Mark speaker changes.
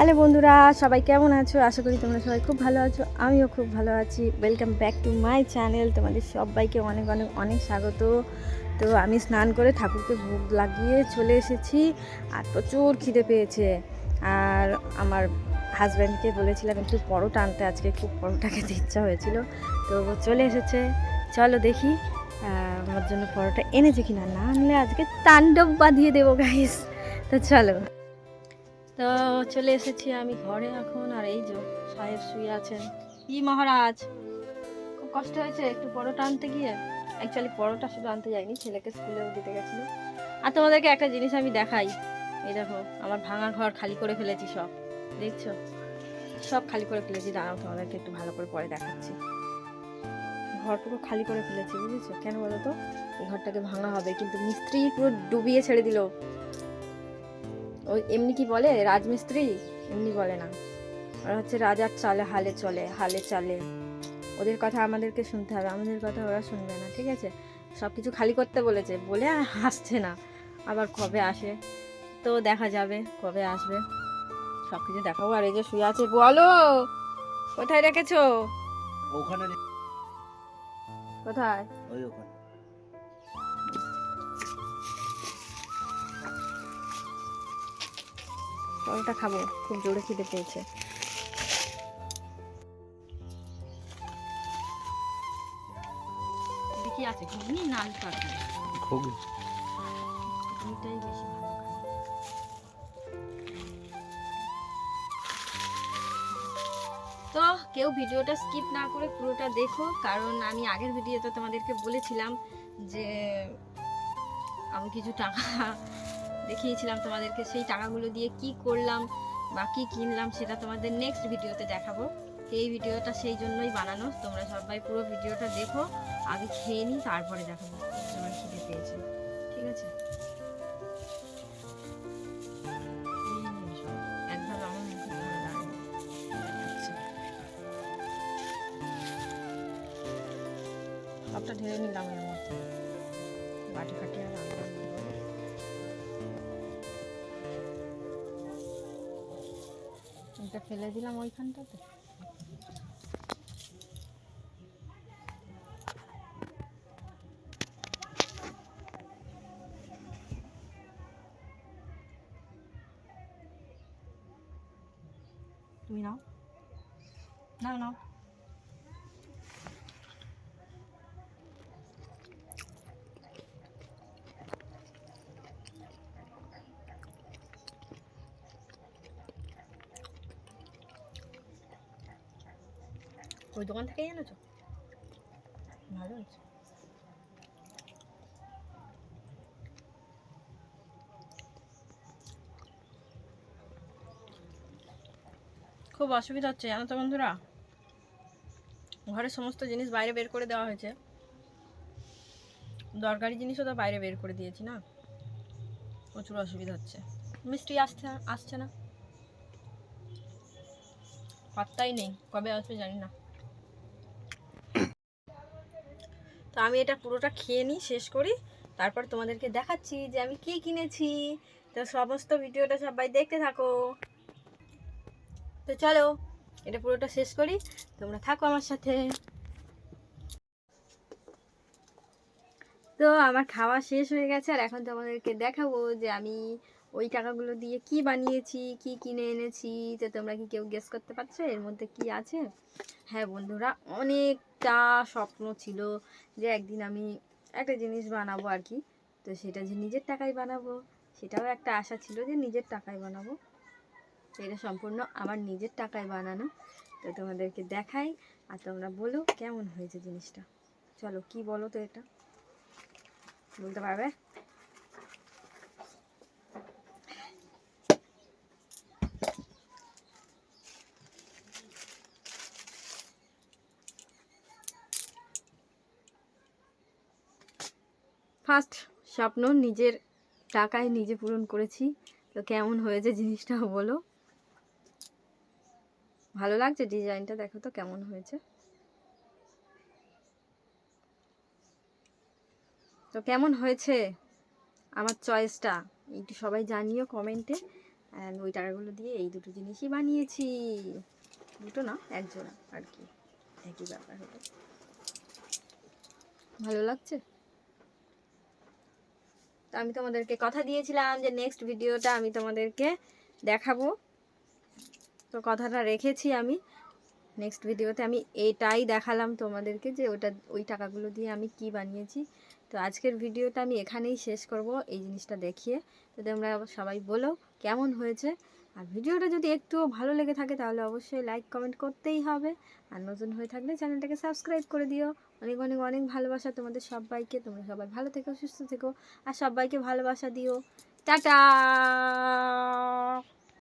Speaker 1: Hello বন্ধুরা, সবাই কেমন আছো? আশা করি তোমরা সবাই খুব ভালো আছো, আমিও খুব ভালো আছি। Welcome back to my channel তোমাদের সবাইকে অনেক অনেক অনেক স্বাগত। তো আমি স্নান করে ঠাকুরকে ভোগ লাগিয়ে চলে এসেছি আর প্রচুর খিদে পেয়েছে। আর আমার হাজব্যান্ডকে বলেছিলাম একটু পরোটা আনতে, আজকে খুব পরোটা খেতে ইচ্ছা হয়েছিল। তো চলে এসেছে। চলো দেখি আমার জন্য পরোটা এনেছে কিনা। না আনলে আজকে তাণ্ডব বাঁধিয়ে দেবো গাইস তো চলো। তো চলে এসেছি আমি ঘরে এখন, আর এই যে সাহেব শুয়ে আছেন। কি মহারাজ? খুব কষ্ট হয়েছে একটু পরোটা আনতে গিয়ে? অ্যাকচুয়ালি পরোটা শুধু আনতে যাইনি, ছেলেকে স্কুলেও দিতে গেছিল। আর তোমাদেরকে একটা জিনিস আমি দেখাই। এই দেখো, আমার ভাঙা ঘর খালি করে ফেলেছি সব। দেখছ? সব খালি করে ফেলেছি। দাঁড়াও, তোমাদেরকে একটু ভালো করে পরে দেখাচ্ছি। ঘরটুকু খালি করে ফেলেছি, বুঝেছ? কেন বলো তো? এই ঘরটাকে ভাঙা হবে, কিন্তু মিস্ত্রি পুরো ডুবিয়ে ছেড়ে দিল। ওই এমনি কি বলে? রাজমিস্ত্রি? এমনি বলে না। ওরা হচ্ছে রাজার চালে হালে চলে হালে চালে। ওদের কথা আমাদেরকে শুনতে হবে। আমাদের কথা ওরা শুনবে না ঠিক আছে? সব কিছু খালি করতে বলেছে। বলে আর হাসছে না। আবার কবে আসে? তো দেখা যাবে কবে আসবে? সব কিছু দেখাবো। আর এই যে শুয়ে আছে বলো! কোথায় রেখেছো?
Speaker 2: ওখানে
Speaker 1: কোথায়?
Speaker 2: ওই ওখানে।
Speaker 1: পরোটা খাব। খুব জোরে খিদে পেয়েছে। কি আছে? ঘুগনি না আলু তরকারি
Speaker 2: ঘুগনি।
Speaker 1: ঘুগনিটাই বেশি ভালো তো কেউ ভিডিওটা স্কিপ না করে পুরোটা দেখো কারণ আমি আগের ভিডিওতে তোমাদেরকে বলেছিলাম যে আমি কিছু টাকা দেখিয়েছিলাম তোমাদেরকে সেই টাকাগুলো দিয়ে কি করলাম বা কী কিনলাম সেটা তোমাদের নেক্সট ভিডিওতে দেখাবো। এই ভিডিওটা সেই জন্যই বানানো। তোমরা সবাই পুরো ভিডিওটা দেখো, আগে খেয়ে নিই তারপরে দেখাবো তোমার খিদে পেয়েছে। ঠিক আছে? দাঁড়ানো। আচ্ছা। সবটা ঢেলে নিলাম এর মধ্যে। বাটি ফাটি আর এটা ফেলে দিলাম ওইখানটাতে। তুমি নাও। নাও নাও। ওই দোকান থেকেই এনেছো ভালো হয়েছে খুব অসুবিধা হচ্ছে, জানো তো বন্ধুরা? ঘরের সমস্ত জিনিস বাইরে বের করে দেওয়া হয়েছে। দরকারি জিনিসও তো বাইরে বের করে দিয়েছি, না? প্রচুর অসুবিধা হচ্ছে। মিষ্টি আসছে আসছে না। পাত্তাই নেই, কবে আসবে জানি না। তো আমি এটা পুরোটা খেয়ে নিই, শেষ করি। তারপর তোমাদেরকে দেখাচ্ছি যে আমি কি কিনেছি। তো সমস্ত ভিডিওটা সবাই দেখতে থাকো। তো চলো, এটা পুরোটা শেষ করি। তোমরা থাকো আমার সাথে। তো আমার খাওয়া শেষ হয়ে গেছে, আর এখন তোমাদেরকে দেখাবো যে আমি ওই টাকাগুলো দিয়ে কি বানিয়েছি, কি কিনে এনেছি। তো তোমরা কি কেউ গেস করতে পারছ? এর মধ্যে কি আছে? হ্যাঁ বন্ধুরা, অনেকটা স্বপ্ন ছিল যে একদিন আমি একটা জিনিস বানাবো আর কি। তো সেটা যে নিজের টাকায় বানাবো, সেটাও একটা আশা ছিল যে নিজের টাকায় বানাবো। এটা সম্পূর্ণ আমার নিজের টাকায় বানানো। তো তোমাদেরকে দেখাই আর তোমরা বলো কেমন হয়েছে জিনিসটা। চলো, কি বলো তো এটা? বলতে পারবে? ফার্স্ট স্বপ্ন নিজের টাকায় নিজে পূরণ করেছি। তো কেমন হয়েছে জিনিসটা বলো। ভালো লাগছে ডিজাইনটা, দেখো তো কেমন হয়েছে। তো কেমন হয়েছে আমার চয়েসটা? একটু সবাই জানিও কমেন্টে। ওই টাকাগুলো দিয়ে এই দুটো জিনিসই বানিয়েছি। দুটো না, এক জোড়া আর কি। একই ব্যাপার হলো। ভালো লাগছে? তো আমি তোমাদেরকে কথা দিয়েছিলাম যে নেক্সট ভিডিওটা আমি তোমাদেরকে দেখাবো। তো কথাটা রেখেছি আমি। নেক্সট ভিডিওতে আমি এটাই দেখালাম তোমাদেরকে যে ওটা, ওই টাকাগুলো দিয়ে আমি কি বানিয়েছি। তো আজকের ভিডিওটা আমি এখানেই শেষ করব। এই জিনিসটা দেখিয়ে। তো তোমরা সবাই বলো কেমন হয়েছে। আর ভিডিওটা যদি একটুও ভালো লেগে থাকে তাহলে অবশ্যই লাইক কমেন্ট করতেই হবে। আর নতুন হয়ে থাকলে চ্যানেলটাকে সাবস্ক্রাইব করে দিও। অনেক অনেক অনেক ভালোবাসা তোমাদের সবাইকে। তোমরা সবাই ভালো থেকো, সুস্থ থেকো। আর সবাইকে ভালোবাসা দিও। টাটা!